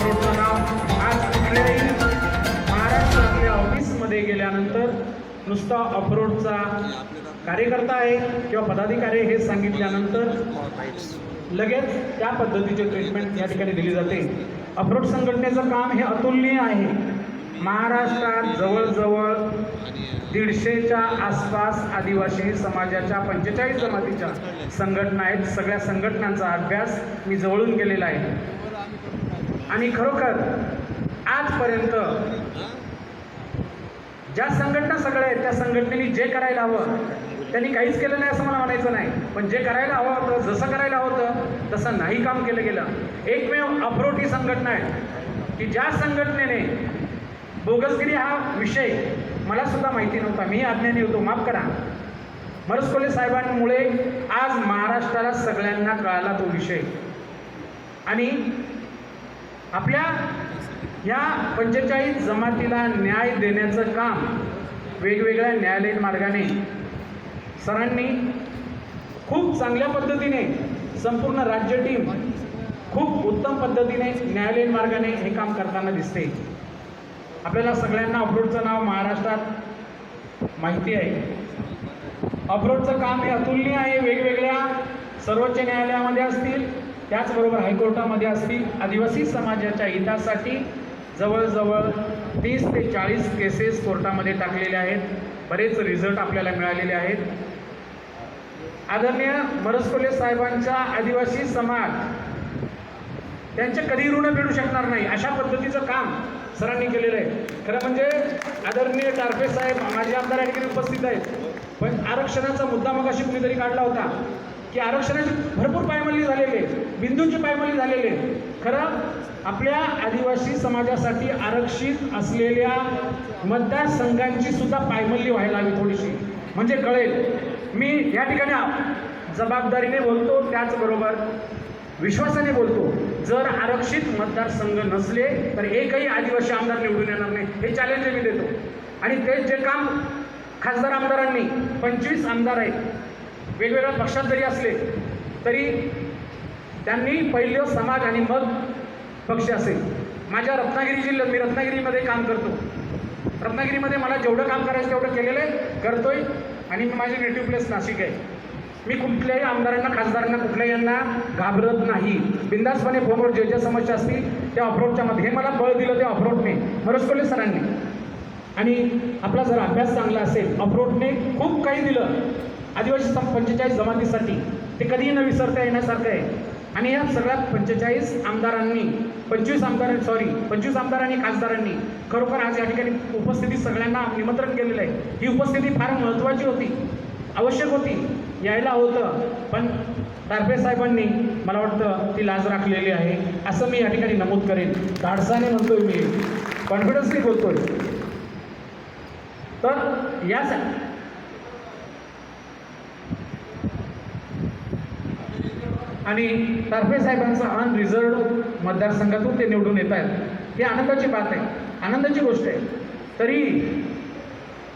महापौरचं नाव आज कुठल्याही महाराष्ट्रातल्या ऑफिसमध्ये गेल्यानंतर नुसता अप्रोडचा कार्यकर्ता आहे. किंवा पदाधिकारी हे सांगितल्यानंतर लगेच त्या पद्धतीचे ट्रीटमेंट या ठिकाणी दिली जाते. अप्रोड संघटनेचं काम हे अतुलनीय आहे. महाराष्ट्रात जवळजवळ दीडशेच्या आसपास आदिवासी समाजाच्या पंचेचाळीस जमातीच्या संघटना आहेत सगळ्या संघटनांचा अभ्यास मी जवळून केलेला आहे. आणि खरोखर आजपर्यंत ज्या संघटना सगळ्या आहेत त्या संघटनेने जे करायला हवं त्यांनी काहीच केलं नाही असं मला म्हणायचं नाही. पण जे करायला हवं होतं जसं करायला हवं होतं तसं नाही काम केलं गेलं. एकमेव अप्रोट ही संघटना आहे की ज्या संघटनेने बोगसगिरी हा विषय मला सुद्धा माहिती नव्हता. मी अज्ञानी होतो. माफ करा. मरसकोले साहेबांमुळे आज महाराष्ट्राला सगळ्यांना कळाला तो विषय. आणि आपल्या या पंचेचाळीस जमातीला न्याय देण्याचं काम वेगवेगळ्या न्यायालयीन मार्गाने सरांनी खूप चांगल्या पद्धतीने संपूर्ण राज्य टीम खूप उत्तम पद्धतीने न्यायालयीन मार्गाने हे काम करताना दिसते. आपल्याला सगळ्यांना अप्रोडचं नाव महाराष्ट्रात माहिती आहे. अप्रोडचं काम हे अतुलनीय आहे. वेगवेगळ्या सर्वोच्च न्यायालयामध्ये असतील त्याचबरोबर हायकोर्टामध्ये असतील आदिवासी समाजाच्या हितासाठी जवळजवळ तीस ते चाळीस केसेस कोर्टामध्ये टाकलेल्या आहेत. बरेच रिझल्ट आपल्याला मिळालेले आहेत. आदरणीय मरसकोले साहेबांचा आदिवासी समाज त्यांचे कधी ऋण फेडू शकणार नाही अशा पद्धतीचं काम सरांनी केलेलं आहे. खरं म्हणजे आदरणीय टारफे साहेब माझे आमदार या ठिकाणी उपस्थित आहेत. पण आरक्षणाचा मुद्दा मग अशी कुणीतरी काढला होता. की आरक्षणाची भरपूर पायमल्ली झालेले आहे बिंदूंची पायमल्ली झालेले आहे खरं आपल्या आदिवासी समाजासाठी आरक्षित असलेल्या मतदारसंघांची सुद्धा पायमल्ली व्हायला हवी थोडीशी. म्हणजे कळेल. मी या ठिकाणी जबाबदारीने बोलतो त्याचबरोबर विश्वासाने बोलतो. जर आरक्षित मतदारसंघ नसले तर एकही आदिवासी आमदार निवडून येणार नाही. हे चॅलेंज मी देतो. आणि ते जे काम खासदार आमदारांनी पंचवीस आमदार आहेत वेगवेगळ्या पक्षात जरी असले तरी त्यांनी पहिलं समाज आणि मग पक्ष असेल. माझ्या रत्नागिरी जिल्ह्यात मी रत्नागिरीमध्ये काम करतो. रत्नागिरीमध्ये मला जेवढं काम करायचं तेवढं केलेलं आहे करतोय. आणि मी माझे नेटिव्ह प्लेस नाशिक आहे. मी कुठल्याही आमदारांना खासदारांना कुठल्याही यांना घाबरत नाही. बिंदासपणे फोनवर जे ज्या समस्या असतील त्या अप्रोटच्या मध्ये हे मला बळ दिलं ते अप्रोटने मरसकोले सरांनी. आणि आपला जर अभ्यास चांगला असेल अप्रोडने खूप काही दिलं. आदिवासी पंचेचाळीस जमातीसाठी. ते कधीही न विसरता येण्यासारखं आहे. आणि या सगळ्या पंचेचाळीस आमदारांनी पंचवीस आमदार सॉरी पंचवीस आमदार आणि खासदारांनी खरोखर आज या ठिकाणी उपस्थिती सगळ्यांना निमंत्रण केलेलं आहे. ही उपस्थिती फार महत्त्वाची होती. आवश्यक होती. यायला होतं. पण टारफे साहेबांनी मला वाटतं ती लाज राखलेली आहे. असं मी या ठिकाणी नमूद करेन. धाडसाने म्हणतोय मी. कॉन्फिडन्सली बोलतोय. तर या आणि तर्फे साहेबांचा अनरिझर्व मतदारसंघातून ते निवडून येत आहेत. ही आनंदाची बात आहे. आनंदाची गोष्ट आहे. तरी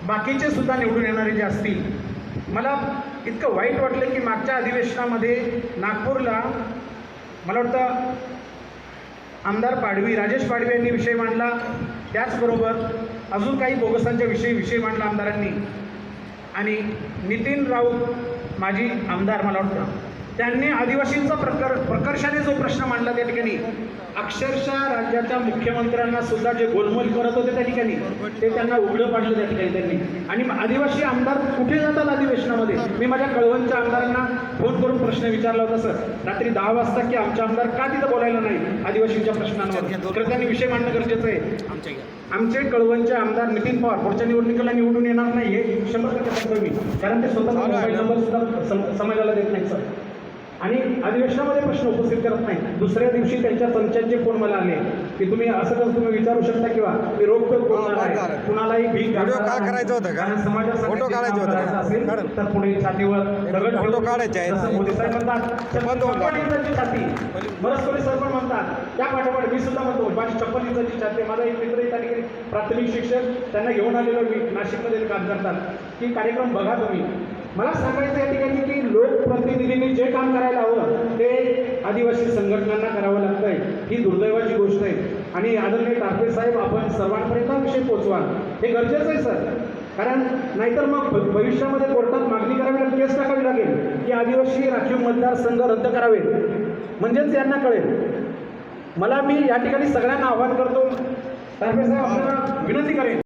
बाकीचे सुद्धा निवडून येणारे जे असतील मला इतकं वाईट वाटलं की मागच्या अधिवेशनामध्ये नागपूरला मला वाटतं आमदार पाडवी राजेश पाडवी यांनी विषय मांडला. त्याचबरोबर अजून काही बोगसांच्या विषयी विषय मांडला आमदारांनी. आणि नितीन राऊत माजी आमदार मला वाटतं त्यांनी आदिवासींचा प्रकर प्रकर्षाने जो प्रश्न मांडला त्या ठिकाणी अक्षरशः राज्याच्या मुख्यमंत्र्यांना सुद्धा जे गोलमोल करत होते त्या ठिकाणी ते त्यांना उघडं पाडलं त्या ठिकाणी त्यांनी. आणि आदिवासी आमदार कुठे जातात अधिवेशनामध्ये? मी माझ्या कळवणच्या आमदारांना फोन करून प्रश्न विचारला होता सर रात्री दहा वाजता की आमचे आमदार का तिथं बोलायला नाही आदिवासींच्या प्रश्नांवर? तर त्यांनी विषय मांडणं गरजेचं आहे. आमचे कळवणचे आमदार नितीन पवार पुढच्या निवडणुकीला निवडून येणार नाही हे शंभर टक्के मी. कारण ते स्वतः मोबाईल नंबर सुद्धा सम- समाजाला देत नाही सर. आणि अधिवेशनामध्ये प्रश्न उपस्थित करत नाही दुसऱ्या दिवशी त्यांच्या पंचांचे फोन मला आले की तुम्ही असं कसं तुम्ही विचारू शकता किंवा मी रोखटोक बोलणार आहे कुणालाही भीक नाही. करायचं होतं का? फोटो काढायचे होते का? असेल. तर पुढे छातीवर दगड फोटो काढायचे. जसं मोदी साहेब म्हणतात चप्पल इंचाची छाती सर पण म्हणतात त्या पाठोपाठ मी सुद्धा म्हणतो माझी चप्पल इंचाची छाती आहे. माझा एक मित्र त्या ठिकाणी प्राथमिक शिक्षक त्यांना घेऊन आलेलो मी नाशिकमध्ये काम करतात की कार्यक्रम बघा तुम्ही मला सांगायचं या ठिकाणी की लोकप्रतिनिधींनी जे काम करायला हवं ते आदिवासी संघटनांना करावं लागतंय. ही दुर्दैवाची गोष्ट आहे. आणि आदरणीय टारफे साहेब आपण सर्वांपर्यंत हा विषय पोचवा हे गरजेचं आहे सर. कारण नाहीतर मग भ- भविष्यामध्ये कोर्टात मागणी करावी लागेल केस टाकावी लागेल की आदिवासी राखीव मतदारसंघ रद्द करावेत. म्हणजेच यांना कळेल. मला मी या ठिकाणी सगळ्यांना आवाहन करतो. टारफे साहेब आपल्याला विनंती करेन.